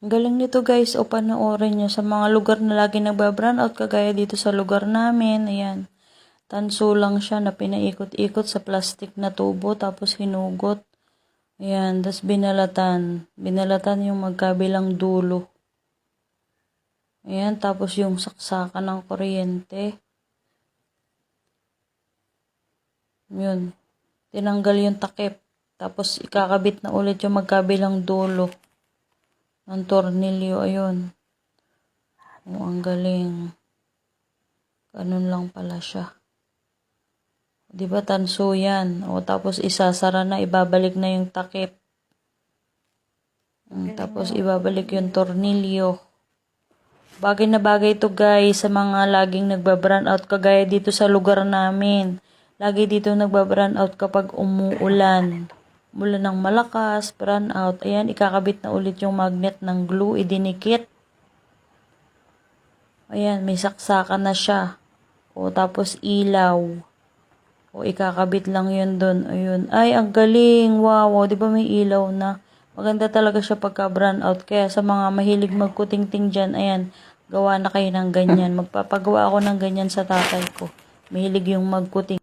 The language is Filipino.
Galing nito guys, o panoorin nyo sa mga lugar na lagi nagbabrown out, kagaya dito sa lugar namin, ayan. Tanso lang siya na pinaikot-ikot sa plastic na tubo, tapos hinugot. Ayan, tas binalatan. Binalatan yung magkabilang dulo. Ayan, tapos yung saksakan ng kuryente. Yun. Tinanggal yung takip. Tapos ikakabit na ulit yung magkabilang dulo ng tornilyo. Ayun. O, ang galing. Ganun lang pala siya. Di ba tanso yan? O, tapos isasara na, ibabalik na yung takip. Mm, tapos ibabalik yung tornilyo. Bagay na bagay to guys sa mga laging nagbabrown out kagaya dito sa lugar namin. Lagi dito nagbabrown out kapag umuulan. Mula ng malakas, brown out. Ayan, ikakabit na ulit yung magnet ng glue, idinikit. Ayan, may saksakan na siya. O, tapos ilaw. O, ikakabit lang yun dun. Ayun. Ay, ang galing. Wow. O, di ba may ilaw na? Maganda talaga siya pagka brown out. Kaya sa mga mahilig magkuting-ting dyan, ayan, gawa na kayo ng ganyan. Magpapagawa ako ng ganyan sa tatay ko. Mahilig yung magkuting.